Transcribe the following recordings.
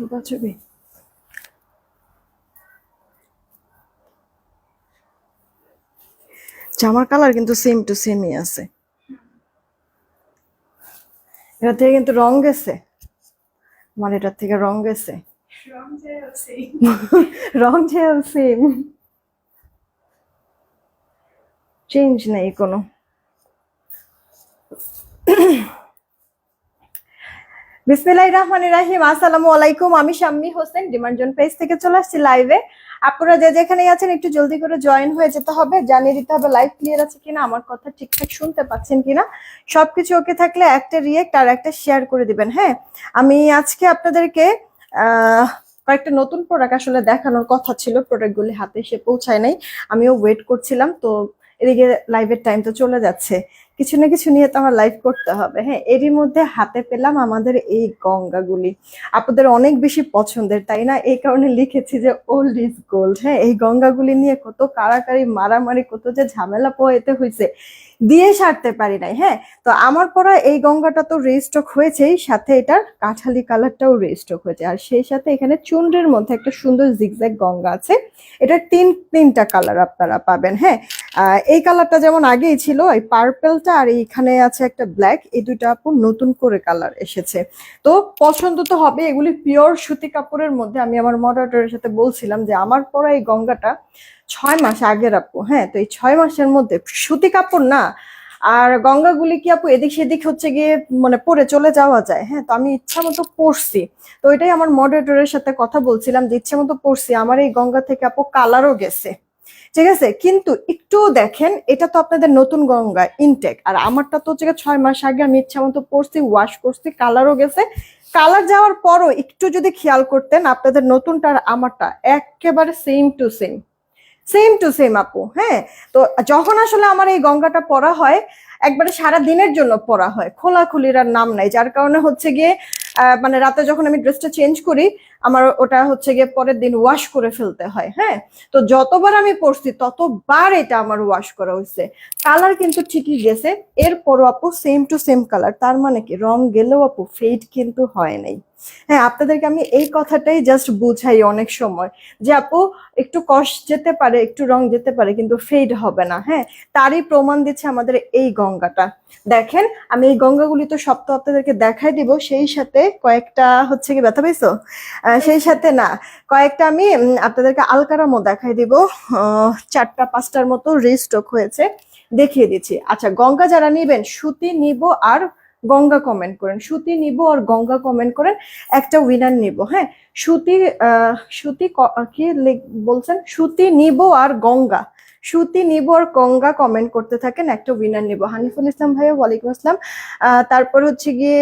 রূপা ছবি জামার কালার কিন্তু সেম টু সেমই আছে। এটা থেকে কিন্তু রং গেছে। আমার এটার থেকে রং গেছে। রং যে সেম চেঞ্জ নেই কোনো। বিসমিল্লাহ রহমান রাহিম, আসসালামু আলাইকুম। আমি শাম্মি হোসেন, ডিমান্ডজন পেজ থেকে চলে আসছি লাইভে। আপনারা যে যেখানে আছেন, একটু জলদি করে জয়েন হয়ে যেতে হবে, জানিয়ে দিতে হবে লাইভ ক্লিয়ার আছে কিনা, আমার কথা ঠিকঠাক শুনতে পাচ্ছেন কিনা। সবকিছু ওকে থাকলে একটা রিয়েক্ট আর একটা শেয়ার করে দিবেন হ্যাঁ? আমি আজকে আপনাদেরকে কয়েকটা নতুন প্রোডাক্ট আসলে দেখানোর কথা ছিল প্রোডাক্টগুলি হাতে এসে পৌঁছায় নাই, আমিও ওয়েট করছিলাম, তো এদিকে লাইভের টাইম তো চলে যাচ্ছে। কিছু না কিছু নিয়ে তো আমার লাইভ করতে হবে। হ্যাঁ এরই মধ্যে হাতে পেলাম আমাদের এই গঙ্গাগুলি। আপনাদের অনেক বেশি পছন্দের, তাই না? এই কারণে লিখেছি যে ওল্ড ইজ গোল্ড হ্যাঁ এই গঙ্গাগুলি নিয়ে কত কাড়াকাড়ি মারামারি, কত যে ঝামেলা পোহাইতে হয়েছে দিয়ে সারতে পারি নাই হ্যাঁ? তো আমার পরা এই গঙ্গাটা তো রেস্টক হয়েছেই, সাথে এটার কাঁঠালি কালারটাও রেস্টক হয়েছে। আর সেই সাথে এখানে চুন্ডের মধ্যে একটা সুন্দর জিগজ্যাগ গঙ্গা আছে। এটা তিন, তিনটা কালার আপনারা পাবেন হ্যাঁ? এই কালারটা যেমন আগেই ছিল, এই পার্পেলটা আর এইখানে আছে একটা ব্ল্যাক এই দুইটা আপু নতুন করে কালার এসেছে। তো পছন্দ তো হবে, এগুলি পিওর সুতি কাপড়ের মধ্যে, আমি আমার মডারেটরের সাথে বলছিলাম যে আমার পরা এই গঙ্গাটা ছয় মাস আগের আপু হ্যাঁ তো এই ছয় মাসের মধ্যে সুতি কাপড় না, আর গঙ্গাগুলি কি আপু এদিক সেদিক হচ্ছে গিয়ে মানে পরে চলে যাওয়া যায়? হ্যাঁ তো আমি ইচ্ছা মতো পরছি। তো এটাই আমার মডারেটরের সাথে কথা বলছিলাম যে ইচ্ছে মতো পরছি, আমার এই গঙ্গা থেকে আপু কালারও গেছে। ঠিক আছে? কিন্তু একটু দেখেন, এটা তো আপনাদের নতুন গঙ্গা ইনটেক আর আমারটা তো হচ্ছে ছয় মাস আগে আমি ইচ্ছা মতো পরছি ওয়াশ করছি কালারও গেছে। কালার যাওয়ার পরও একটু যদি খেয়াল করতেন, আপনাদের নতুনটা আর আমারটা একেবারে same to same same to same আপু হ্যাঁ? তো যখন আসলে আমার এই গঙ্গাটা পরা হয়, একবারে সারা দিনের জন্য পরা হয়, খোলাখুলির আর নাম নাই। যার কারণে হচ্ছে গিয়ে মানে রাতে যখন আমি ড্রেসটা চেঞ্জ করি আমার ওটা হচ্ছে গিয়ে পরের দিন ওয়াশ করে ফেলতে হয় হ্যাঁ? তো যতবার আমি পরছি, ততবার এটা আমার ওয়াশ করা হয়েছে। কালার কিন্তু ঠিকই গেছে, এরপরও আপু সেম টু সেম কালার তার মানে কি, রং গেলেও আপু ফেড কিন্তু হয় নাই। হ্যাঁ আপনাদেরকে আমি এই কথাটাই জাস্ট বুঝাই অনেক সময়, যে আপু একটু কষ্ট যেতে পারে, একটু রং যেতে পারে, কিন্তু ফেড হবে না হ্যাঁ? তারই প্রমাণ দিচ্ছে আমাদের এই গঙ্গাটা। দেখেন, আমি এই গঙ্গাগুলি তো সব তো আপনাদেরকে দেখাই দিব, সেই সাথে কয়েকটা হচ্ছে কি ব্যথা পেয়েছ সেই সাথে না, কয়েকটা আমি আপনাদেরকে আলকারামও দেখাই দিব। চারটা, পাঁচটার মতো রিস্টক হয়েছে, দেখিয়ে দিচ্ছি। আচ্ছা গঙ্গা যারা নিবেন, সুতি নিব আর গঙ্গা কমেন্ট করেন। সুতি নিব আর গঙ্গা কমেন্ট করেন, একটা উইনার নিব হ্যাঁ? সুতি সুতি ক- বলছেন? সুতি নিব আর গঙ্গা। সুতি নিব আর গঙ্গা কমেন্ট করতে থাকেন, একটা উইনার নিব। হানিফুল ইসলাম ভাইয়া, ওয়ালাইকুম আসসালাম। তারপর হচ্ছে গিয়ে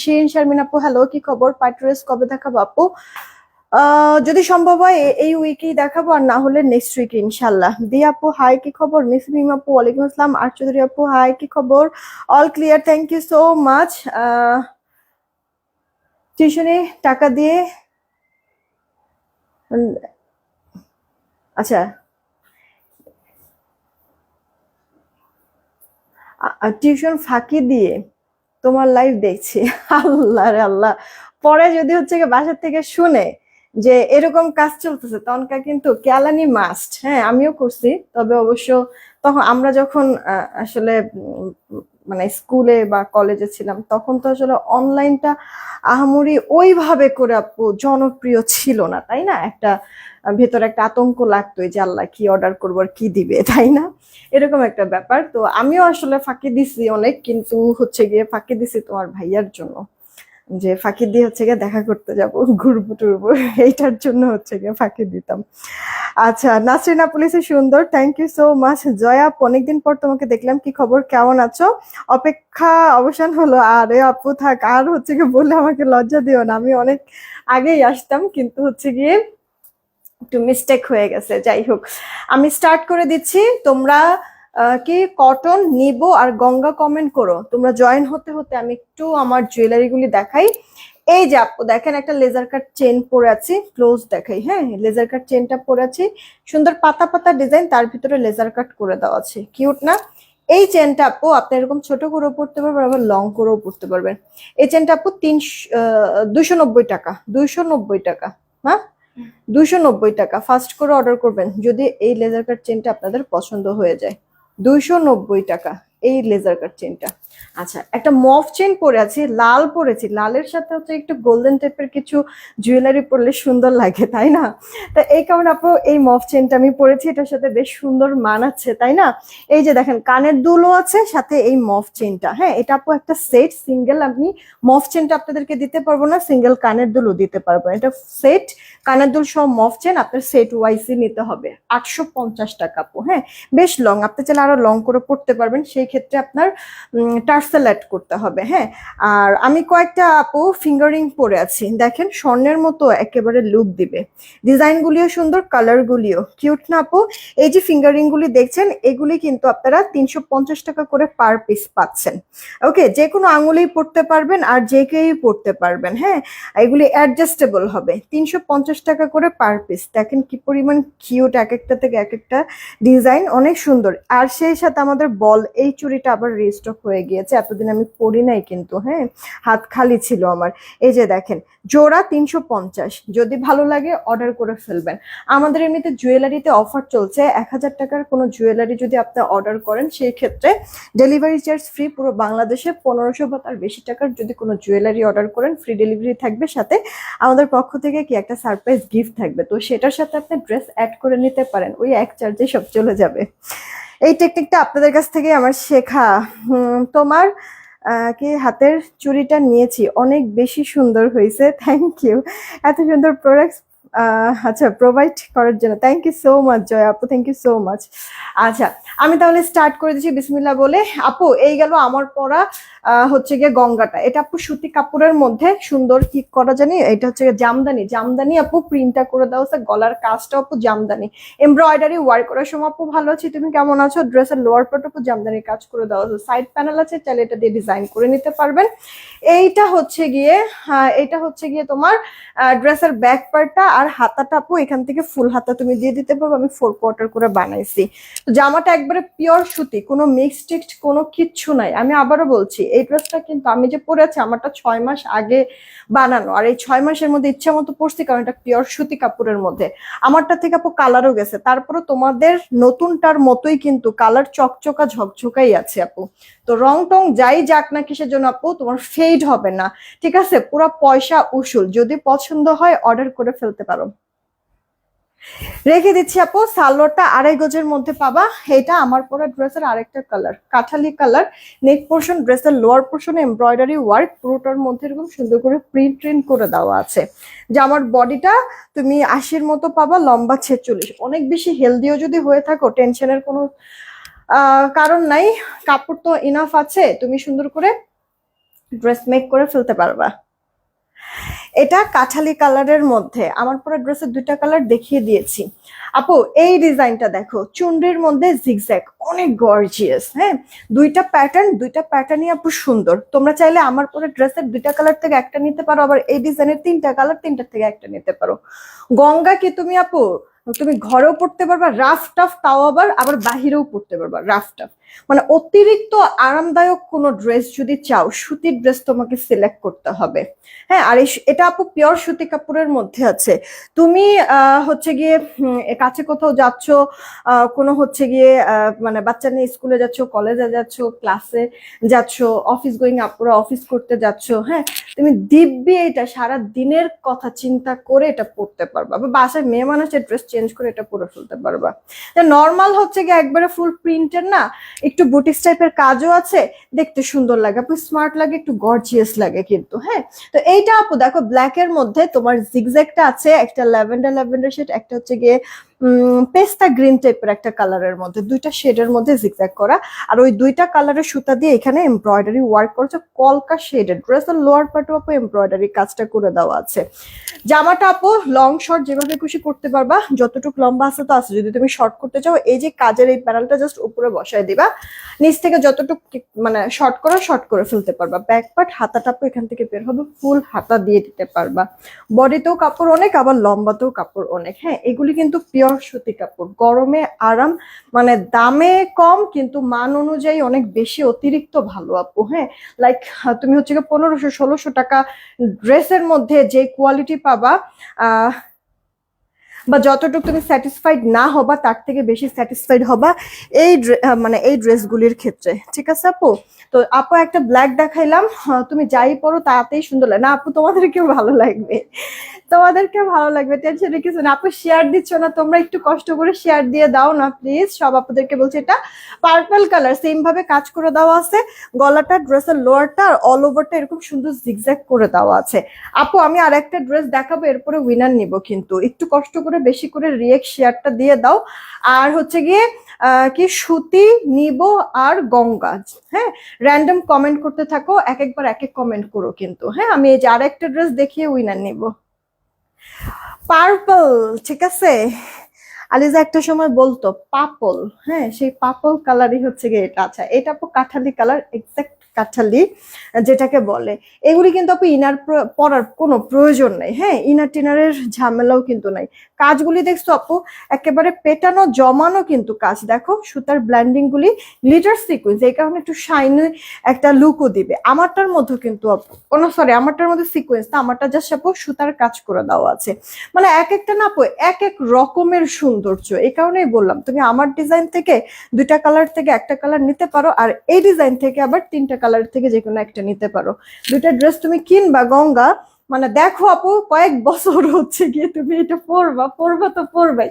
শিরিন শারমিন আপু হ্যালো কি খবর? পাইট্রেস কবে দেখাবো আপু? যদি সম্ভব হয় এই উইকেই দেখাবো, আর না হলে নেক্সট উইক ইনশাল্লাহ দি আপু হাই কি খবর? মিস মিম আপু, ওয়ালাইকুম আসসালাম। আর চৌধুরী আপু হাই কি খবর? All clear thank you so much টিউশনে টাকা দিয়ে আচ্ছা টিউশন ফাঁকি দিয়ে তোমার লাইফ দেখছি। আল্লাহ রে আল্লাহ। পরে যদি হচ্ছে বাসার থেকে শুনে যে এরকম কাজ চলতেছে, তখনকার কিন্তু ক্যালানি মাস্ট হ্যাঁ আমিও করছি। তবে অবশ্য তখন আমরা যখন আসলে মানে স্কুলে বা কলেজে ছিলাম, তখন তো আসলে অনলাইনটা আহামরি ওইভাবে করে আপু জনপ্রিয় ছিল না, তাই না? একটা ভেতরে একটা আতঙ্ক লাগতো যে আল্লাহ কি অর্ডার করব আর কি দিবে, তাই না? এরকম একটা ব্যাপার। তো আমিও আসলে ফাঁকি দিছি অনেক, কিন্তু হচ্ছে গিয়ে ফাঁকি দিছি তোমার ভাইয়ার জন্য। যে ফাঁকি দিয়ে হচ্ছে গিয়ে দেখা করতে যাব, ঘুরবো টুরবো, এইটার জন্য হচ্ছে গিয়ে ফাঁকি দিতাম। আচ্ছা নাসরিনা পুলিশে সুন্দর thank you so much Joya, অনেকদিন পর তোমাকে দেখলাম, কি খবর, কেমন আছো? অপেক্ষা অবসান হলো, আরে আপু থাক, আর হচ্ছে গিয়ে বললে আমাকে লজ্জা দিও না, আমি অনেক আগেই আসতাম, কিন্তু হচ্ছে গিয়ে একটু মিস্টেক হয়ে গেছে, যাই হোক। আমি স্টার্ট করে দিচ্ছি, তোমরা কি কটন, নিব আর গঙ্গা কমেন্ট করো। তোমরা জয়েন হতে হতে আমি একটু আমার জুয়েলারি গুলি দেখাই। এই যে আপু, দেখেন একটা লেজার কাট চেন পরে আছি ক্লোজ দেখাই হ্যাঁ? লেজার কাট চেনটা পরে আছি। সুন্দর পাতা পাতা ডিজাইন তার ভিতরে লেজার কাট করে দেওয়া আছে। কিউট না? এই চেনটা আপু, আপনি এরকম ছোট করেও পড়তে পারবেন, আবার লং করেও পড়তে পারবেন। এই চেনটা আপু, তিনশো দুশো নব্বই টাকা, দুইশো নব্বই টাকা হ্যাঁ দুশো নব্বই টাকা। ফার্স্ট করে অর্ডার করবেন, যদি এই লেজার কাট চেনটা আপনাদের পছন্দ হয়ে যায়। দুইশো নব্বই টাকা এই লেজার কাট চেনটা আচ্ছা একটা মফ চেন পরে আছি, লাল পরেছি, লালের সাথে হচ্ছে একটু গোল্ডেন টাইপের কিছু জুয়েলারি পরলে সুন্দর লাগে, তাই না? তো এই কারণে আপু, এই মফ চেনটা আমি পরেছি, এটার সাথে বেশ সুন্দর মানাচ্ছে, তাই না? এই যে দেখেন, কানের দুলও আছে, সাথে এই মফ চেনটা হ্যাঁ? এটা আপু একটা সেট, সিঙ্গেল, আমি মফ চেনটা আপনাদেরকে দিতে পারব না, সিঙ্গেল কানের দুলও দিতে পারব না, এটা সেট, কানের দুল সহ মফ চেন আপনার সেট ওয়াইসই নিতে হবে, আটশো পঞ্চাশ টাকা আপু হ্যাঁ? বেশ লং, আপনি চাইলে আরও লং করে পড়তে পারবেন, সেই ক্ষেত্রে আপনার টার্সেল করতে হবে হ্যাঁ? আর আমি কয়েকটা আপু ফিঙ্গারিং পরে আছি। দেখেন, স্বর্ণের মতো একেবারে লুক দিবে। ডিজাইনগুলিও সুন্দর কালারগুলিও কিউট না আপু? এই যে ফিঙ্গারিং গুলি দেখছেন, এগুলি কিন্তু আপনারা তিনশো পঞ্চাশ টাকা করে পার পিস পাচ্ছেন। ওকে যে কোনো আঙুলেই পড়তে পারবেন আর যে কেউই পড়তে পারবেন হ্যাঁ? এগুলি অ্যাডজাস্টেবল হবে। তিনশো পঞ্চাশ টাকা করে পার পিস দেখেন কি পরিমাণ কিউট এক একটা থেকে এক একটা ডিজাইন, অনেক সুন্দর। আর সেই সাথে আমাদের বল এই চুরিটা আবার রিস্টক হয়ে গিয়েছে এতদিন আমি পরি নাই কিন্তু হ্যাঁ? হাত খালি ছিল আমার। এই যে দেখেন, জোড়া তিনশো পঞ্চাশ। যদি ভালো লাগে অর্ডার করে ফেলবেন। আমাদের এমনিতে জুয়েলারিতে অফার চলছে, এক হাজার টাকার কোনো জুয়েলারি যদি আপনি অর্ডার করেন, সেই ক্ষেত্রে ডেলিভারি চার্জ ফ্রি পুরো বাংলাদেশে পনেরোশো বা তার বেশি টাকার যদি কোনো জুয়েলারি অর্ডার করেন ফ্রি ডেলিভারি থাকবে সাথে। আমাদের পক্ষ থেকে কি একটা সারপ্রাইজ গিফট থাকবে? তো সেটার সাথে আপনি ড্রেস অ্যাড করে নিতে পারেন, ওই এক চার্জে সব চলে যাবে। এই টেকনিকটা আপনাদের কাছ থেকে আমার শেখা। তোমার কি হাতের চুড়িটা নিয়েছি। অনেক বেশি সুন্দর হয়েছে। থ্যাংক ইউ এত সুন্দর প্রোডাক্টস আচ্ছা প্রোভাইড করার জন্য। Thank you so much Joy আপু থ্যাংক ইউ সো মাচ আচ্ছা আমি তাহলে স্টার্ট করে দিচ্ছি বিসমিল্লা বলে। আপু, এই গেল আমার পরা হচ্ছে গিয়ে গঙ্গাটা। এটা আপু সুতি কাপড়ের মধ্যে সুন্দর কি করা জানি? এটা হচ্ছে জামদানি। জামদানি আপু প্রিন্টটা করে দাও গলার কাজটা আপু জামদানি। এমব্রয়ডারি ওয়ার্ক করার সময় আপু ভালো আছি। তুমি কেমন আছো? ড্রেসের লোয়ার পার্ট আপু জামদানির কাজ করে হচ্ছে সাইড প্যানেল আছে, চাইলে এটা দিয়ে ডিজাইন করে নিতে পারবেন। এইটা হচ্ছে গিয়ে এইটা হচ্ছে গিয়ে তোমার ড্রেসের ব্যাক পার্টটা আর হাতাটা আপু, এখান থেকে ফুল হাতা তুমি দিয়ে দিতে পারবে আমি ফোর কোয়ার্টার করে বানাইছি। জামাটা একবারে পিওর সুতি, কোনো মিক্স টিক্সড কোনো কিচ্ছু নাই। আমি আবারও বলছি, এই ড্রেসটা কিন্তু আমি যে পরেছি আমারটা ছয় মাস আগে বানানো। আর এই ছয় মাসের মধ্যে ইচ্ছা মতো পরছি, কারণ এটা পিওর সুতি কাপড়ের মধ্যে। আমারটা থেকে আপু কালারও গেছে। তারপরে তোমাদের নতুনটার মতোই কিন্তু কালার চকচকা ঝকঝকাই আছে আপু। তো রং টং যাই যাক না কিসের জন্য আপু, তোমার ফেড হবে না। ঠিক আছে? পুরো পয়সা উসুল। যদি পছন্দ হয় অর্ডার করে ফেলতে পারো রেখে দিচ্ছি আপু, সালোয়ারটা আড়াই গজের মধ্যে পাবা। এটা আমার পরা ড্রেসের আরেকটা কালার কাঠালি কালার নেক পোর্শন ড্রেসের লোয়ার পোর্শন এমব্রয়ডারি ওয়ার্ক পুরোটার মধ্যে এরকম সুন্দর করে প্রিন্ট প্রিন্ট করে দেওয়া আছে। জামার বডিটা তুমি আশির মতো পাবা, লম্বা ছেচল্লিশ। অনেক বেশি হেলদিও যদি হয়ে থাকো টেনশনের কোনো কারণ নাই। কাপড় তো ইনাফ আছে, তুমি সুন্দর করে ড্রেস মেক করে ফেলতে পারবা। এটা কাঠালি কালারের মধ্যে, আমার পরে ড্রেসের দুইটা কালার দেখিয়ে দিয়েছি। আপু, এই ডিজাইনটা দেখো, চুনরির মধ্যে জিগজ্যাগ অনেক গর্জিয়াস হ্যাঁ? দুইটা প্যাটার্ন দুইটা প্যাটার্নই আপু সুন্দর। তোমরা চাইলে আমার পরে ড্রেসের দুইটা কালার থেকে একটা নিতে পারো, আবার এই ডিজাইনের তিনটা কালার তিনটা থেকে একটা নিতে পারো। গঙ্গা কি তুমি আপু, তুমি ঘরেও পড়তে পারবা রাফ টাফ তাও আবার আবার বাহিরেও পড়তে পারবা রাফ টাফ মানে অতিরিক্ত আরামদায়ক কোনো ড্রেস যদি চাও, সুতির ড্রেস তোমাকে সিলেক্ট করতে হবে। হ্যাঁ আর এটা আপু পিওর সুতি কাপড়ের মধ্যে আছে। তুমি হচ্ছে গিয়ে কাছে কোথাও যাচ্ছ কোনো হচ্ছে গিয়ে মানে বাচ্চা নিয়ে স্কুলে যাচ্ছ কলেজে যাচ্ছ ক্লাসে যাচ্ছ অফিস গোয়িং আপুরা অফিস করতে যাচ্ছ হ্যাঁ তুমি দিব্যি এটা সারা দিনের কথা চিন্তা করে এটা পড়তে পারবা বা বাসায় মেয়ে মানুষের ড্রেস চেঞ্জ করে এটা পরে ফেলতে পারবা। নর্মাল হচ্ছে গিয়ে একবারে ফুল প্রিন্টের না একটু বুটিক্স টাইপের কাজও আছে, দেখতে সুন্দর লাগে। আপু স্মার্ট লাগে, একটু গর্জিয়াস লাগে কিন্তু হ্যাঁ? তো এইটা আপু, দেখো ব্ল্যাক এর মধ্যে তোমার জিগজ্যাকটা আছে, একটা ল্যাভেন্ডার ল্যাভেন্ডার শেড একটা হচ্ছে গিয়ে পেস্তা গ্রিন টাইপের একটা কালারের মধ্যে, দুইটা শেডের মধ্যে জিগজ্যাগ করা। আর ওই দুইটা কালারের সুতা দিয়ে এখানে এমব্রয়ডারি ওয়ার্ক করেছে কলকা শেডের ড্রেসের লোয়ার পার্টও আপু এমব্রয়ডারি কাজটা করে দেওয়া আছে। জামাটা আপু লং শর্ট যেভাবে খুশি করতে পারবা, যতটুকু লম্বা আছে তো আছে, যদি তুমি শর্ট করতে চাও, এই যে কাজের এই প্যানেলটা জাস্ট উপরে বসায় দিবা, নিচ থেকে যতটুকু মানে শর্ট করা শর্ট করে ফেলতে পারবা। ব্যাক পার্ট হাতা টাপু এখান থেকে বের হবে ফুল হাতা দিয়ে দিতে পারবা। বডিতেও কাপড় অনেক, আবার লম্বাতেও কাপড় অনেক। হ্যাঁ এগুলি কিন্তু পিওর সুতি কাপড়। গরমে আরাম মানে দামে কম, কিন্তু মান অনুযায়ী অনেক বেশি অতিরিক্ত ভালো আপু হ্যাঁ? লাইক তুমি হচ্ছে পনেরোশো, ষোলোশো টাকা ড্রেসের মধ্যে যে কোয়ালিটি পাবা বা যতটুকু তুমি স্যাটিসফাইড না হবা, তার থেকে বেশি স্যাটিসফাইড হবা এই মানে এই ড্রেসগুলির ক্ষেত্রে। ঠিক আছে আপু? তো আপু একটা ব্ল্যাক দেখাইলাম তুমি যাই পরো, তাতেই সুন্দর লাগে। না আপু, তোমাদেরকেও ভালো লাগবে। তোমাদেরকে ভালো লাগবে টেনশনের কিছু না। আপু শেয়ার দিচ্ছ না, তোমরা একটু কষ্ট করে শেয়ার দিয়ে দাও না প্লিজ সব আপুদেরকে বলছি, এটা পার্পল কালার সেম ভাবে কাজ করে দেওয়া আছে। গলাটা ড্রেসের লোয়ারটা আর অল ওভারটা এরকম সুন্দর জিগজ্যাগ করে দেওয়া আছে। আপু, আমি আর একটা ড্রেস দেখাবো, এরপরে উইনার নিব কিন্তু। একটু কষ্ট করে বেশি করে রিয়েক্ট শেয়ারটা দিয়ে দাও। আর হচ্ছে গিয়ে কি সুতি নিব আর গঙ্গা। হ্যাঁ র্যান্ডম কমেন্ট করতে থাকো এক একবার এক এক কমেন্ট করো কিন্তু। হ্যাঁ আমি এই যে আর একটা ড্রেস দেখিয়ে উইনার নিব। পার্পল ঠিক আছে? আলিজা একটা সময় বলতো পাপল হ্যাঁ সেই পাপল কালারই হচ্ছে গিয়ে এটা। আচ্ছা এটা আপু কাঠালি কালার এক্সাক্ট কাঠালি, যেটাকে বলে। এগুলি কিন্তু আপু ইনার প্র- পরার কোনো প্রয়োজন নেই। হ্যাঁ ইনার টিনারের ঝামেলাও কিন্তু নাই। কাজগুলি দেখছ আপু, একেবারে পেটানো, জমানো কিন্তু কাজ। দেখো, সুতার ব্ল্যান্ডিং গুলি লিটার সিকুয়েন্স এই কারণে একটু শাইনি একটা লুকও দিবে। আমারটার মধ্যে কিন্তু আপু কোনো সরি আমারটার মধ্যে সিকুয়েন্স না, আমারটা জাস্ট আপু সুতার কাজ করে দেওয়া আছে। মানে এক একটা না আপু, এক এক রকমের সৌন্দর্য। এই কারণেই বললাম, তুমি আমার ডিজাইন থেকে দুইটা কালার থেকে একটা কালার নিতে পারো, আর এই ডিজাইন থেকে আবার তিনটা কালার থেকে যে কোনো একটা নিতে পারো। দুইটা ড্রেস তুমি কিনবা গঙ্গা মানে দেখো আপু, কয়েক বছর হচ্ছে গিয়ে তুমি এটা পরবা পরবা তো পরবাই।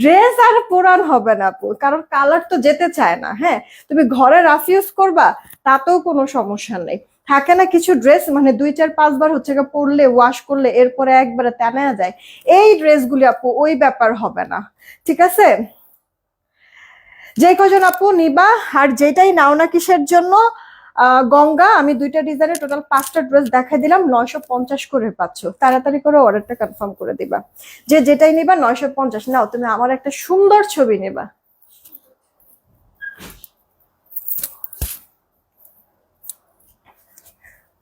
ড্রেস আর পুরান হবে না আপু, কারণ কালার তো যেতে চায় না হ্যাঁ? তুমি ঘরে রাফ ইউজ করবা, তাতেও কোনো সমস্যা নেই। থাকে না কিছু ড্রেস মানে দুই চার পাঁচবার হচ্ছে গিয়ে পরলে ওয়াশ করলে, এরপরে একবারে তেনা যায়। এই ড্রেসগুলি আপু, ওই ব্যাপার হবে না, ঠিক আছে? যে কজন আপু নিবা, আর যেটাই নাও না কিসের জন্য গঙ্গা, আমি দুইটা ডিজাইনের টোটাল পাঁচটা ড্রেস দেখাই দিলাম, নয়শো পঞ্চাশ করে পাচ্ছ। তাড়াতাড়ি করে অর্ডারটা কনফার্ম করে দিবা। যে যেটাই নিবা, নয়শো পঞ্চাশ। নাও, তুমি আমার একটা সুন্দর ছবি নেবা।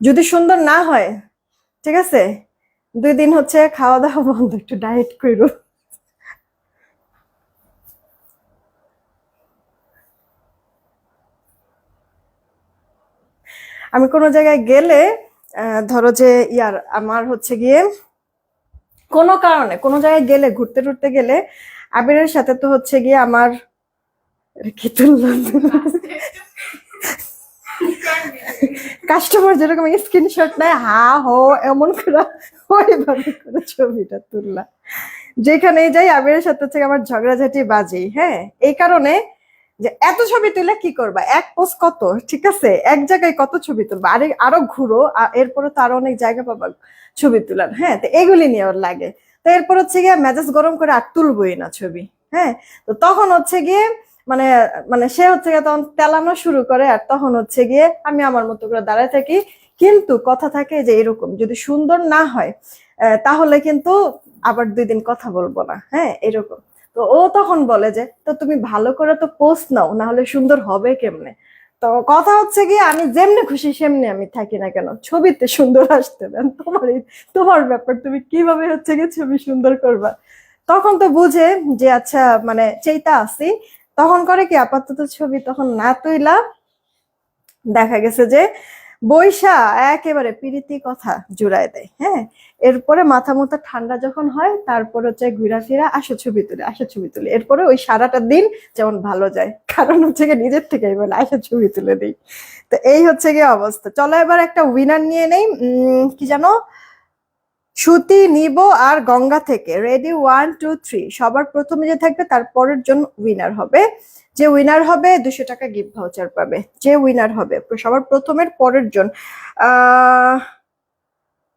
যদি সুন্দর না হয়, ঠিক আছে? দুই দিন হচ্ছে খাওয়া দাওয়া বন্ধ, একটু ডায়েট করো। আমি কোনো জায়গায় গেলে ধরো যে ইয়ার, আমার হচ্ছে গিয়ে কোনো কারণে, কোনো জায়গায় গেলে, ঘুরতে টুরতে গেলে, আবিরের সাথে তো হচ্ছে গিয়ে আমার কাস্টমার যেরকম স্ক্রিনশট নেয়, হা, হো, এমন করে ওইভাবে করে ছবিটা তুললাম যেখানে যাই, আবিরের সাথে হচ্ছে আমার ঝগড়াঝাটি বাজেই হ্যাঁ? এই কারণে যে এত ছবি তুলে কি করবা? এক পোস্ট কত? ঠিক আছে? এক জায়গায় কত ছবি তুলবা? আরে, আরও ঘুরো। এরপরে তো আরও অনেক জায়গা পাবা ছবি তুলার। হ্যাঁ তো এগুলি নিয়ে ওর লাগে। তো এরপর হচ্ছে গিয়ে মেজাজ গরম করে আর তুলবই না ছবি। হ্যাঁ তো তখন হচ্ছে গিয়ে মানে মানে সে হচ্ছে গিয়ে তখন তেলানো শুরু করে আর তখন হচ্ছে গিয়ে আমি আমার মতো করে দাঁড়ায় থাকি। কিন্তু কথা থাকে যে এরকম, যদি সুন্দর না হয় তাহলে কিন্তু আবার দুই দিন কথা বলব না। হ্যাঁ এরকম। তো ও তখন বলে যে, তো তুমি ভালো করে তো পোস্ট নাও না হলে সুন্দর হবে কেমনে? তো কথা হচ্ছে কি আমি যেমনি খুশি সেমনি আমি থাকি না কেন, ছবিতে সুন্দর আসতে দেন। তোমার তোমার ব্যাপার, তুমি কীভাবে হচ্ছে গিয়ে ছবি সুন্দর করবা? তখন তো বুঝে যে আচ্ছা মানে চেইতা আছি। তখন করে কি, আপাতত ছবি তখন না তুইলা। দেখা গেছে যে বৈশা একেবারে পিরিতি কথা জুড়ায় দেয় হ্যাঁ? এরপরে মাথা মুথা ঠান্ডা যখন হয়, তারপর হচ্ছে ঘুরা ফিরা আসো ছবি তুলে, আসো ছবি তুলে। এরপরে ওই সারাটা দিন যেমন ভালো যায়, কারণ হচ্ছে গিয়ে নিজের থেকেই বলে আসো ছবি তুলে দিই। তো এই হচ্ছে গিয়ে অবস্থা। চলো এবার একটা উইনার নিয়ে নেই কি জানো? সুতি নিব আর গঙ্গা থেকে। রেডি ওয়ান টু থ্রি সবার প্রথমে যে থাকবে, তার পরের জন উইনার হবে। যে উইনার হবে, দুশো টাকা গিফট ভাউচার পাবে। যে উইনার হবে, সবার প্রথমের পরের জন।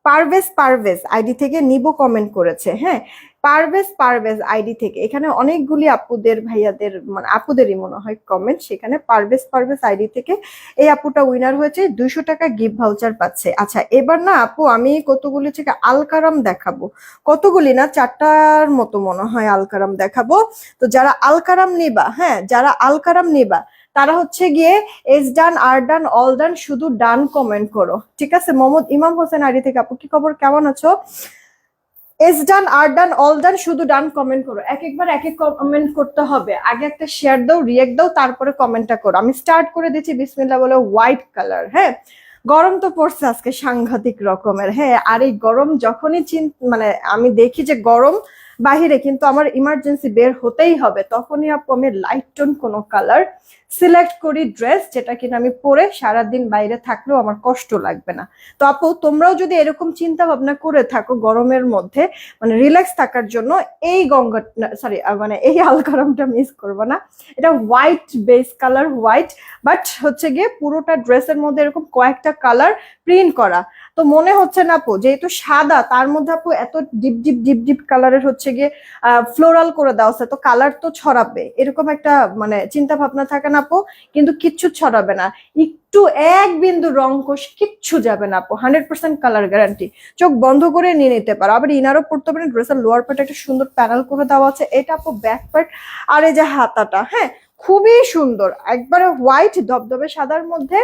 পারভেজ পারভেজ আইডি থেকে নিবো কমেন্ট করেছে হ্যাঁ? পারভেজ পারভেজ আইডি থেকে। এখানে অনেকগুলি আপুদের ভাইয়াদের মানে আপুদেরই মনে হয় কমেন্ট সেখানে পারভেজ পারভেজ আইডি থেকে এই আপুটা উইনার হয়েছে, দুইশো টাকা গিফট ভাউচার পাচ্ছে। আচ্ছা এবার না আপু, আমি কতগুলি থেকে আলকারাম দেখাবো। কতগুলি না, চারটার মতো মনে হয় আলকারাম দেখাবো। তো যারা আলকারাম নিবা হ্যাঁ যারা আলকারাম নিবা, তারা হচ্ছে গিয়ে এস ডান, আর ডান, অল ডান, শুধু ডান কমেন্ট করো। ঠিক আছে? মোহাম্মদ ইমাম হোসেন আইডি থেকে আপু, কি খবর? কেমন আছো? এস ডান আর ডান অল ডান শুধু ডান কমেন্ট করো। এক একবার এক এক কমেন্ট করতে হবে। আগে একটা শেয়ার দাও রিয়েক্ট দাও, তারপরে কমেন্টটা করো। আমি স্টার্ট করে দিচ্ছি বিসমিল্লা বলে হোয়াইট কালার হ্যাঁ? গরম তো পড়ছে আজকে সাংঘাতিক রকমের হ্যাঁ? আর এই গরম যখনই চিন মানে আমি দেখি যে গরম বাহিরে, কিন্তু আমার ইমার্জেন্সি বের হতেই হবে। তখনই আপু আমি লাইট টোন কোনো কালার সিলেক্ট করি ড্রেস যেটা কিনা আমি পরে সারাদিন বাইরে থাকলেও আমার কষ্ট লাগবে না। তো আপু, তোমরাও যদি এরকম চিন্তা ভাবনা করে থাকো গরমের মধ্যে মানে রিল্যাক্স থাকার জন্য, এই গঙ্গা সরি মানে এই আলকারামটা মিস করব না। এটা white base colour white but হচ্ছে গিয়ে পুরোটা ড্রেসের মধ্যে এরকম কয়েকটা কালার প্রিন্ট করা। তো মনে হচ্ছে না আপু, যেহেতু সাদা, তার মধ্যে আপু এত ডিপ ডিপ ডিপ ডিপ কালারের হচ্ছে গিয়ে ফ্লোরাল করে দেওয়া আছে, তো কালার তো ছড়াবে। এরকম একটা মানে চিন্তা ভাবনা থাকে না আপু, কিন্তু কিচ্ছু ছড়াবে না। একটু এক বিন্দু রং কোষ কিচ্ছু যাবে না আপু, হান্ড্রেড পার্সেন্ট কালার গ্যারান্টি চোখ বন্ধ করে নিয়ে নিতে পারো। আবার ইনারও পড়তে পারেন ড্রেসের লোয়ার পার্ট একটা সুন্দর প্যানেল করে দেওয়া আছে। এটা আপু ব্যাক পার্ট আর এই যে হাতাটা হ্যাঁ খুবই সুন্দর। একবারে হোয়াইট ধবধবে সাদার মধ্যে।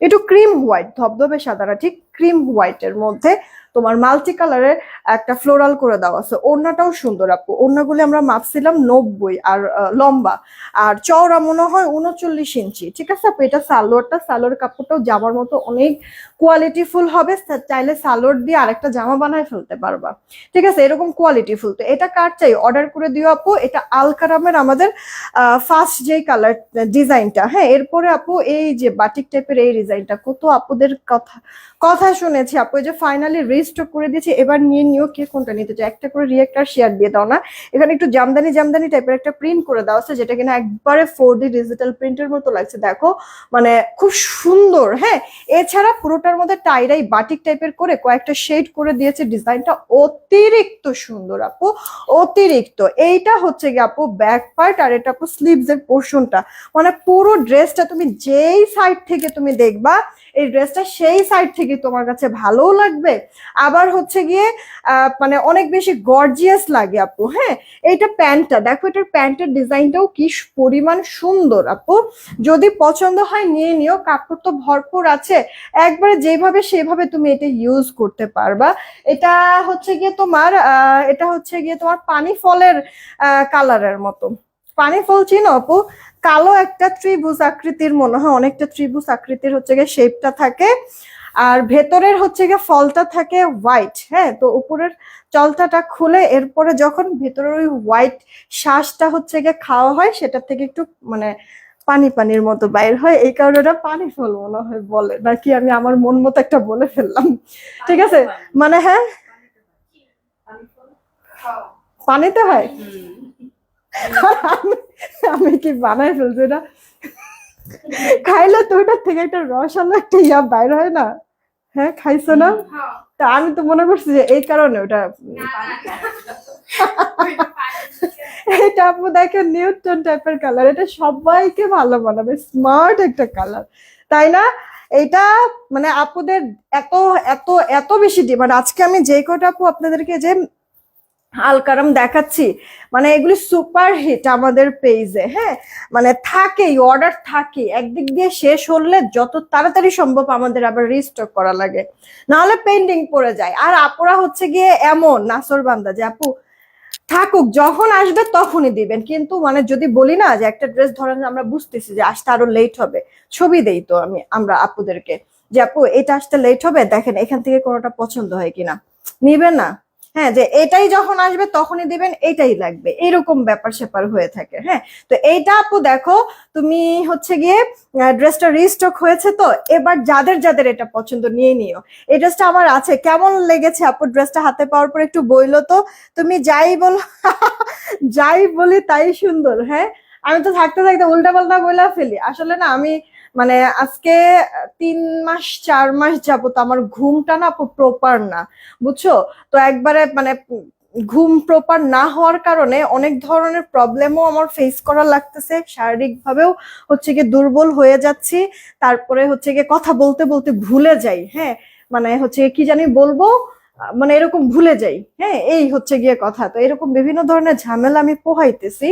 একটু ক্রিম হোয়াইট ধবধবে সাদাটা ঠিক ক্রিম হোয়াইটের মধ্যে তোমার মাল্টি কালারের একটা ফ্লোরাল করে দেওয়া আছে ওড়নাটাও সুন্দর আপু। ওড়নাগুলি আমরা মাপছিলাম নব্বই আর লম্বা। আর চওড়া মনে হয় উনচল্লিশ ইঞ্চি। ঠিক আছে আপু? এটা সালোয়ারটা, সালোয়ার কাপড়টাও জামার মতো অনেক কোয়ালিটিফুল হবে। চাইলে সালোয়ার দিয়ে আরেকটা জামা বানায় ফেলতে পারবা। ঠিক আছে? এরকম কোয়ালিটিফুল তো এটা কার চাই? অর্ডার করে দিও আপু। এটা আলকারামের আমাদের ফার্স্ট যেই কালার ডিজাইনটা হ্যাঁ এরপরে আপু এই যে বাটিক টাইপের এই ডিজাইনটা কত আপুদের কথা কথা শুনেছি আপু। এই যে ফাইনালি রিস্টক করে দিয়েছি, এবার নিয়ে নিও কে কোনটা নিতে চাই একটা করে রিয়েক্টার শেয়ার দিয়ে দাও না। এখানে একটু জামদানি জামদানি টাইপের একটা প্রিন্ট করে দেওয়া আছে, যেটা কিনা একবারে ফোর ডি ডিজিটাল প্রিন্টের মতো লাগছে। দেখো মানে খুব সুন্দর হ্যাঁ? এছাড়া পুরোটার মধ্যে টাইরাই বাটিক টাইপের করে কয়েকটা শেড করে দিয়েছে। ডিজাইনটা অতিরিক্ত সুন্দর আপু, অতিরিক্ত। এইটা হচ্ছে গিয়ে আপু ব্যাক পার্ট আর এটা আপু স্লিভস এর পোর্শনটা মানে পুরো ড্রেসটা তুমি যেই সাইড থেকে তুমি দেখবা এই ড্রেসটা সেই সাইড থেকে তোমার কাছে ভালোও লাগবে। আবার হচ্ছে গিয়ে মানে অনেক বেশি গর্জিয়াস লাগে আপু হ্যাঁ? এইটা প্যান্টটা, দেখো এটার প্যান্টের ডিজাইনটাও কি পরিমাণ সুন্দর আপু। যদি পছন্দ হয় নিয়ে নিও, কাপড় তো ভরপুর আছে। একবারে যেভাবে সেভাবে তুমি এটা ইউজ করতে পারবা। এটা হচ্ছে গিয়ে তোমার এটা হচ্ছে গিয়ে তোমার পানি ফলের কালারের মতো। পানি ফল চিনো আপু? কালো একটা ত্রিভুজ আকৃতির মনে হয় অনেকটা ত্রিভুজ আকৃতির হচ্ছে গিয়ে শেপটা থাকে। আর ভেতরের হচ্ছে গিয়ে ফলটা থাকে হোয়াইট হ্যাঁ? তো উপরের চলটাটা খুলে এরপরে যখন ভেতরের ওই হোয়াইট শ্বাসটা হচ্ছে গিয়ে খাওয়া হয় সেটা থেকে একটু মানে পানি পানির মতো বাইর হয়। এই কারণে ওটা পানি ফল মনে হয় বলে। নাকি আমি আমার মন মতো একটা বলে ফেললাম। ঠিক আছে? মানে হ্যাঁ? পানিতে হয়। আমি কি বানাই ফেলছি না খাইলে তো ওটার থেকে একটা রসালো একটা ইয়া বাইর হয় না? হ্যাঁ খাইছো না? তা আমি তো মনে করছি যে এই কারণে ওটা এটা আপু দেখেন নিউটন টাইপের কালার এটা সবাইকে ভালো বানাবে স্মার্ট একটা কালার তাই না? এটা মানে আপুদের এত এত এত বেশি ডিমান্ড আজকে আমি যে কটা আপু আপনাদেরকে যে আলকারাম দেখাচ্ছি। মানে এগুলি সুপার হিট আমাদের পেজে হ্যাঁ? মানে থাকেই অর্ডার থাকে একদিক দিয়ে শেষ হলে যত তাড়াতাড়ি সম্ভব আমাদের আবার রিস্টক করা লাগে। নাহলে পেন্ডিং পড়ে যায়। আর আপুরা হচ্ছে গিয়ে এমন, নাসর বান্দা, যে আপু, থাকুক, যখন আসবে তখনই দিবেন। কিন্তু মানে যদি বলি না, যে একটা ড্রেস ধরেন, আমরা বুঝতেছি যে আসতে আরও লেট হবে। ছবি দেই তো আমি, আমরা আপুদেরকে। যে আপু, এটা আসতে লেট হবে, দেখেন, এখান থেকে কোনোটা পছন্দ হয় কিনা। নিবেন না? হ্যাঁ যে এটাই যখন আসবে তখনই দিবেন, এটাই লাগবে। এরকম ব্যাপার স্যাপার হয়ে থাকে হ্যাঁ? তো এইটা আপু দেখো, তুমি হচ্ছে গিয়ে ড্রেসটা রিস্টক হয়েছে তো, এবার যাদের যাদের এটা পছন্দ নিয়ে নিও। এই ড্রেসটা আমার আছে, কেমন লেগেছে আপু ড্রেসটা হাতে পাওয়ার পর একটু বইলো তো? তুমি যাই বল, যাই বলি তাই সুন্দর হ্যাঁ? আমি তো থাকতে থাকতে উল্টা পাল্টা বইলা ফেলি। আসলে না, আমি মানে আজকে তিন মাস, চার মাস যাবত আমার ঘুমটা না প্রপার না, বুঝছ? তো একবারে মানে ঘুম প্রপার না হওয়ার কারণে অনেক ধরনের প্রবলেমও আমার ফেস করা লাগতেছে। শারীরিক ভাবেও হচ্ছে গিয়ে দুর্বল হয়ে যাচ্ছি। তারপরে হচ্ছে গিয়ে কথা বলতে বলতে ভুলে যাই হ্যাঁ? মানে হচ্ছে কি জানি বলব? মানে এরকম ভুলে যাই। হ্যাঁ এই হচ্ছে গিয়ে কথা। তো এরকম বিভিন্ন ধরনের ঝামেলা আমি পোহাইতেছি।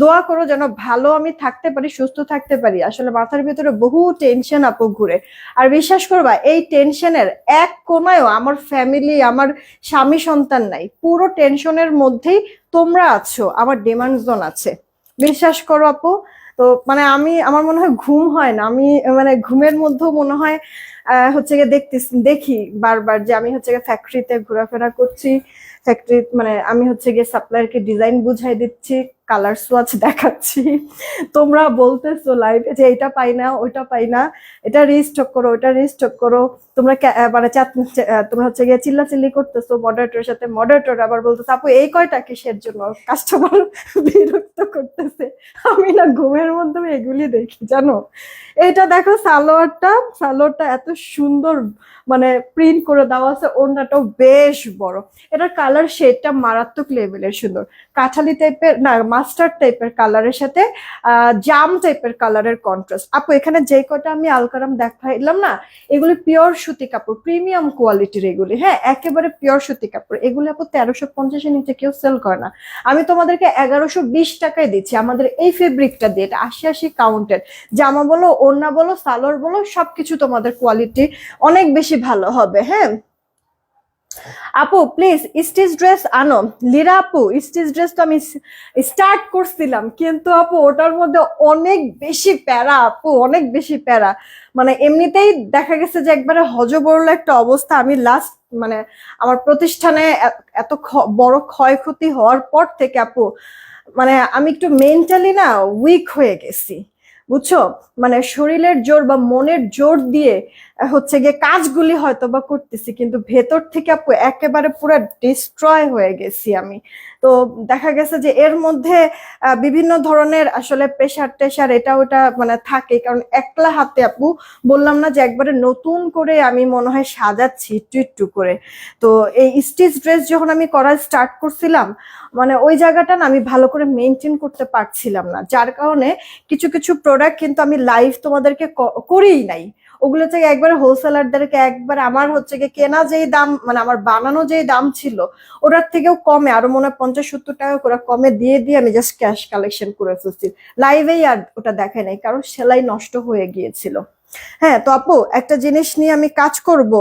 দোয়া করো যেন ভালো আমি থাকতে পারি, সুস্থ থাকতে পারি। আসলে মাথার ভিতরে বহু টেনশন আপু ঘুরে। আর বিশ্বাস করবা, এই টেনশনের এক কোনায়ও আমার ফ্যামিলি আমার স্বামী সন্তান নাই। পুরো টেনশনের মধ্যেই তোমরা আছো, আমার ডিমান্ড জোন আছে। বিশ্বাস করো আপু তো মানে আমি, আমার মনে হয় ঘুম হয় না। আমি মানে ঘুমের মধ্যেও মনে হয় হচ্ছে গিয়ে দেখতে দেখি বারবার যে আমি হচ্ছে গিয়ে ফ্যাক্টরিতে ঘোরাফেরা করছি। ফ্যাক্টরি মানে আমি হচ্ছে গিয়ে সাপ্লায়ারকে ডিজাইন বুঝাই দিচ্ছি। কালার সোয়াচ দেখাচ্ছি। তোমরা বলতেছো লাইভে যে এটা পাই না, ওইটা পাই না, এটা রিস্টক করো ওটা রিস্টক করো। তোমরা মানে তোমরা হচ্ছে গিয়ে চিল্লাচিল্লি করতেছো মডারেটরের সাথে। মডারেটর আবার বলতেছে, আপু, এই কয়টা কিসের জন্য? কাস্টমার বিরক্ত করতেছে। আমি না ঘুমের মধ্যে আমি এগুলি দেখি, জানো? এটা দেখো সালোয়ারটা সালোয়ারটা এত সুন্দর মানে প্রিন্ট করে দেওয়া আছে, ওড়নাটাও বেশ বড়। এটার কালার শেডটা মারাত্মক লেভেলের সুন্দর। কাঠালি টাইপের না মাস্টার টাইপের কালারের সাথে জাম টাইপের কালারের কন্ট্রাস্ট আপু, এখানে যে কটা আমি আলকারাম দেখাইলাম না, এগুলি পিওর সুতি কাপড় প্রিমিয়াম কোয়ালিটির এগুলি। হ্যাঁ একেবারে পিওর সুতি কাপড়। এগুলি আপু তেরোশো পঞ্চাশের নিচে কেউ সেল করে না। আমি তোমাদেরকে এগারোশো বিশ টাকায় দিচ্ছি। আমাদের এই ফেব্রিকটা দিয়ে এটা আশি আশি কাউন্টের জামা বলো, ওড়না বলো, সালোয়ার বলো, সবকিছু তোমাদের কোয়ালিটি অনেক বেশি ভালো হবে হ্যাঁ? আপু প্লিজ স্টিচ ড্রেস আনো। লিরা আপু, স্টিচ ড্রেস তো আমি স্টার্ট করছিলাম, কিন্তু আপু, ওটার মধ্যে অনেক বেশি প্যারা আপু, অনেক বেশি প্যারা। মানে এমনিতেই দেখা গেছে যে একবারে হজবরল একটা অবস্থা। আমি লাস্ট মানে আমার প্রতিষ্ঠানে এত বড় ক্ষয়ক্ষতি হওয়ার পর থেকে আপু মানে আমি একটু মেন্টালি না উইক হয়ে গেছি। বুঝছ? মানে শরীরের জোর বা মনের জোর দিয়ে হচ্ছে গিয়ে কাজগুলি হয়তো বা করতেছি, কিন্তু ভেতর থেকে আপু একেবারে পুরো ডিস্ট্রয় হয়ে গেছি আমি। তো দেখা গেছে যে এর মধ্যে বিভিন্ন ধরনের আসলে প্রেশার টেশার এটা ওটা মানে থাকে, কারণ একলা হাতে আপু বললাম না যে একবারে নতুন করে আমি মনে হয় সাজাচ্ছি একটু একটু করে। তো এই স্টিচ ড্রেস যখন আমি করা স্টার্ট করছিলাম মানে ওই জায়গাটা না আমি ভালো করে মেনটেন করতে পারছিলাম না। যার কারণে কিছু কিছু প্রোডাক্ট কিন্তু আমি লাইভ তোমাদেরকে করিই নাই। ওগুলো থেকে একবারে হোলসেলারদেরকে একবার আমার হচ্ছে গিয়ে কেনা যেই দাম মানে আমার বানানো যেই দাম ছিল, ওটার থেকেও কমে, আরও মনে হয় পঞ্চাশ সত্তর টাকা করে কমে দিয়ে দিয়ে আমি জাস্ট ক্যাশ কালেকশন করে ফেলছি। লাইভেই আর ওটা দেখে নাই, কারণ সেলাই নষ্ট হয়ে গিয়েছিল। হ্যাঁ তো আপু, একটা জিনিস নিয়ে আমি কাজ করব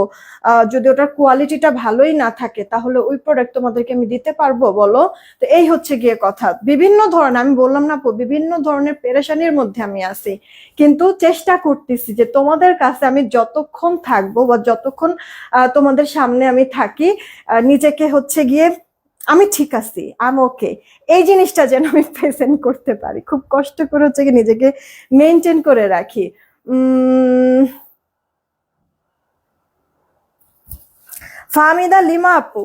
যদি ওটার কোয়ালিটিটা ভালোই না থাকে, তাহলে ওই প্রোডাক্ট তোমাদেরকে আমি দিতে পারব, বলো? তো এই হচ্ছে গিয়ে কথা। বিভিন্ন ধরনের, আমি বললাম না আপু, বিভিন্ন ধরনের পেরেশানির মধ্যে আমি আছি। কিন্তু চেষ্টা করতেছি যে তোমাদের কাছে আমি যতক্ষণ থাকব বা যতক্ষণ তোমাদের সামনে আমি থাকি নিজেকে হচ্ছে গিয়ে আমি ঠিক আছি আম ওকে এই জিনিসটা যেন আমি প্রেজেন্ট করতে পারি। খুব কষ্ট করে হচ্ছে নিজেকে মেনটেন করে রাখি। ফাহমিদা লিমা আপু,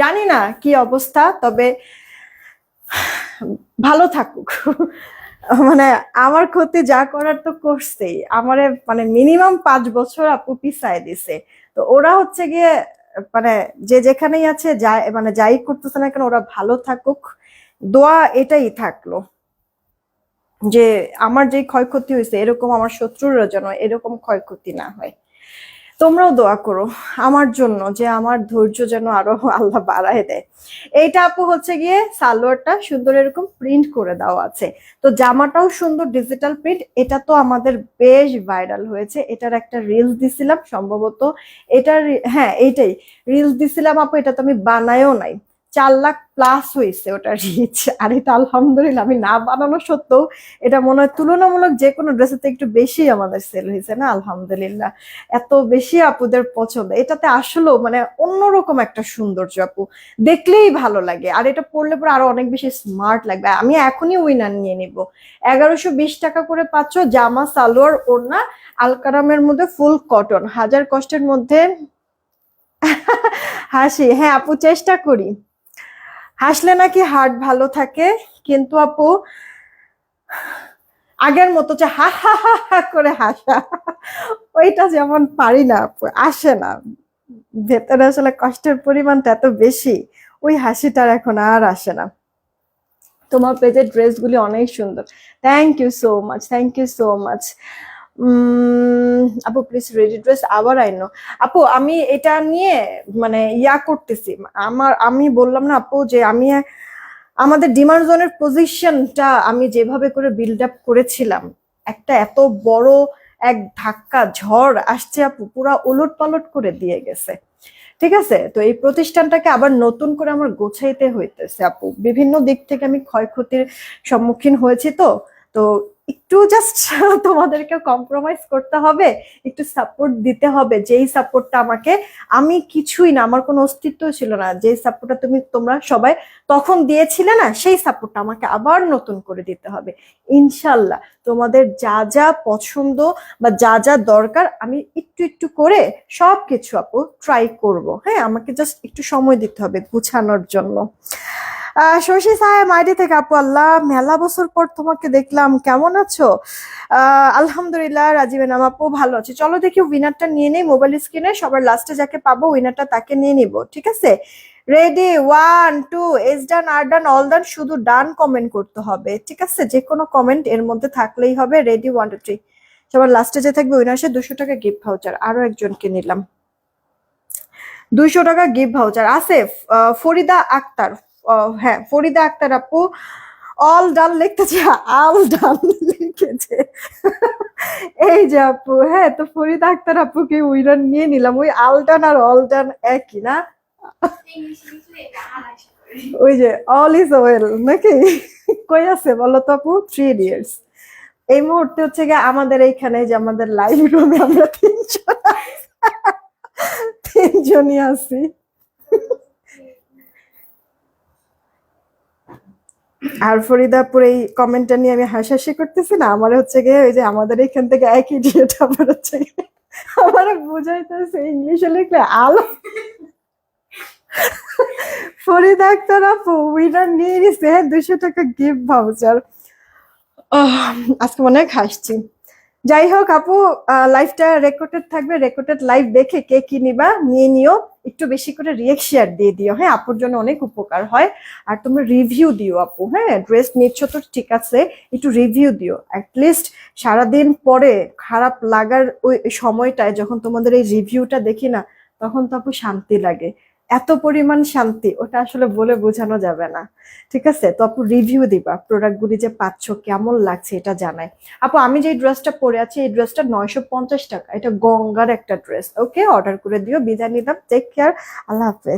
জানি না কি অবস্থা, তবে ভালো থাকুক। মানে আমার ক্ষতি যা করার তো করছেই। আমারে মানে মিনিমাম পাঁচ বছর আপু পিছায় দিছে। তো ওরা হচ্ছে গিয়ে মানে যে যেখানেই আছে যাই মানে যাই করতেছে না কেন, ওরা ভালো থাকুক। দোয়া এটাই থাকল। যে আমার যে ক্ষয়ক্ষতি হয়েছে, এরকম আমার শত্রুরা যেন এরকম ক্ষয়ক্ষতি না হয়। তোমরাও দোয়া করো আমার জন্য যে আমার ধৈর্য যেন আরও আল্লাহ বাড়ায় দেয়। এইটা আপু হচ্ছে গিয়ে সালোয়ারটা সুন্দর এরকম প্রিন্ট করে দেওয়া আছে। তো জামাটাও সুন্দর ডিজিটাল প্রিন্ট এটা তো আমাদের বেশ ভাইরাল হয়েছে। এটার একটা রিলস দিছিলাম সম্ভবত। এটার হ্যাঁ এইটাই। রিলস দিছিলাম আপু, এটা তো আমি বানায়ও নাই। চার লাখ প্লাস হয়েছে ওটা রিচ আর এটা আলহামদুলিল্লাহ, আমি না বানানো সত্ত্বেও এটা মনে হয় তুলনামূলক যে কোনো ড্রেসের থেকে একটু বেশি আমাদের সেল হয়েছে না? আলহামদুলিল্লাহ। এত বেশি আপুদের পছন্দ। এটাতে আসলেও মানে অন্যরকম একটা সৌন্দর্য আপু। দেখলেই ভালো লাগে। আর এটা পরলে পরে আরও অনেক বেশি স্মার্ট লাগবে। আমি এখনই উইনার নিয়ে নিব। এগারোশো বিশ টাকা করে পাচ্ছ জামা, সালোয়ার, ওড়না, আলকারামের মধ্যে ফুল কটন হাজার কষ্টের মধ্যে হাসি। হ্যাঁ আপু, চেষ্টা করি। হাসলে নাকি হার্ট ভালো থাকে? কিন্তু আপু, আগের মতো যে হা হা হা হা করে হাসা, ওইটা যেমন পারি না আপু, আসে না। ভেতরে আসলে কষ্টের পরিমাণটা এত বেশি, ওই হাসিটার এখন আর আসে না। তোমার পেজের ড্রেসগুলি অনেক সুন্দর। Thank you so much thank you so much আপু প্লিজ রেডি ড্রেস আবার আইনো। আপু, আমি এটা নিয়ে মানে ইয়া করতেছি। আমার, আমি বললাম না, আপু, যে আমি, আমাদের ডিমান্ড জোনের পজিশনটা আমি যেভাবে করে বিল্ড আপ করেছিলাম, একটা এত বড় এক ধাক্কা, ঝড় আসছে আপু, পুরা ওলট পালট করে দিয়ে গেছে। ঠিক আছে? তো এই প্রতিষ্ঠানটাকে আবার নতুন করে আমার গোছাইতে হইতেছে, আপু। বিভিন্ন দিক থেকে আমি ক্ষয়ক্ষতির সম্মুখীন হয়েছি তো তো একটু জাস্ট তোমাদেরকে কম্প্রোমাইজ করতে হবে, একটু সাপোর্ট দিতে হবে। যেই সাপোর্টটা আমাকে, আমি কিছুই না, আমার কোনো অস্তিত্ব ছিল না। যেই সাপোর্টটা তুমি, তোমরা সবাই তখন দিয়েছিলে না, সেই সাপোর্টটা আমাকে আবার নতুন করে দিতে হবে। ইনশাল্লাহ, তোমাদের যা যা পছন্দ বা যা যা দরকার, আমি একটু একটু করে সব কিছু আপু ট্রাই করব। হ্যাঁ আমাকে জাস্ট একটু সময় দিতে হবে গুছানোর জন্য। শশী সাহেব আইডি থেকে আপু আল্লাহ, মেলা বছর পর তোমাকে দেখলাম। কেমন আছো? আহ আলহামদুলিল্লাহ রাজীবেন আপু ভালো আছে। চলো দেখি উইনারটা নিয়ে নেই মোবাইল স্ক্রিনে সবার লাস্টে যাকে পাবো উইনারটা তাকে নিয়ে নিব ঠিক আছে? Ready one two yes done আর ডান অল ডান শুধু ডান কমেন্ট করতে হবে ঠিক আছে? যে কোনো কমেন্ট এর মধ্যে থাকলেই হবে। রেডি ওয়ান টু থ্রি সবার লাস্টে যে থাকবে উইনার সে দুশো টাকা গিফট ভাউচার আরও একজনকে নিলাম। দুইশো টাকা গিফট ভাউচার আহ, ফরিদা আক্তার হ্যাঁ ফরিদা আক্তার আপু অল ডান লিখতেছে আল ডান লিখেছে। এই যে আপু হ্যাঁ তো ফরিদা আক্তার আপুকে উইনার নিয়ে নিলাম। ওই আল ডান আর অল ডান একই না? ওই যে অল ইজ ওয়েল নাকি? কই আছে বলো তো আপু? থ্রি ইডিয়টস এই মুহূর্তে হচ্ছে গিয়ে আমাদের এইখানে যে আমাদের লাইভ রুমে আমরা তিনজন তিনজনই আছি। আর ফরিদাপুর এই কমেন্টটা নিয়ে আমি হাসাহাসি করতেছি না, আমার হচ্ছে গিয়ে ওই যে আমাদের এখান থেকে এক ইডিয়েট আমার হচ্ছে আমার বুঝাইতেছে ইংলিশে লিখলে আলো। ফরিদা আক্তার আপু উইনার নিয়ে নিছে দুশো টাকা গিফট ভাউচার আজকে মনে হয় হাসছি। যাই হোক আপু লাইভটা রেকর্ডেড থাকবে রেকর্ডেড লাইভ দেখে কে কি নিবা, নিয়ে নিও। একটু বেশি করে রিয়েক্ট শেয়ার দিয়ে দিও। হ্যাঁ আপুর জন্য অনেক উপকার হয়। আর তুমি রিভিউ দিও আপু হ্যাঁ? ড্রেস নিচ্ছ তো ঠিক আছে, একটু রিভিউ দিও। অ্যাটলিস্ট সারাদিন পরে খারাপ লাগার ওই সময়টায় যখন তোমাদের এই রিভিউটা দেখি না, তখন তো আপু শান্তি লাগে। এত পরিমাণ শান্তি, ওটা আসলে বলে বোঝানো যাবে না। ঠিক আছে? তো আপু রিভিউ দিবা প্রোডাক্টগুলি যে পাচ্ছ, কেমন লাগছে এটা জানাই। আপু, আমি যে ড্রেসটা পরে আছি, এই ড্রেসটা নয়শো পঞ্চাশ টাকা। এটা গঙ্গার একটা ড্রেস ওকে অর্ডার করে দিও, বিদায় নিলাম। টেক কেয়ার আল্লাহ হাফেজ।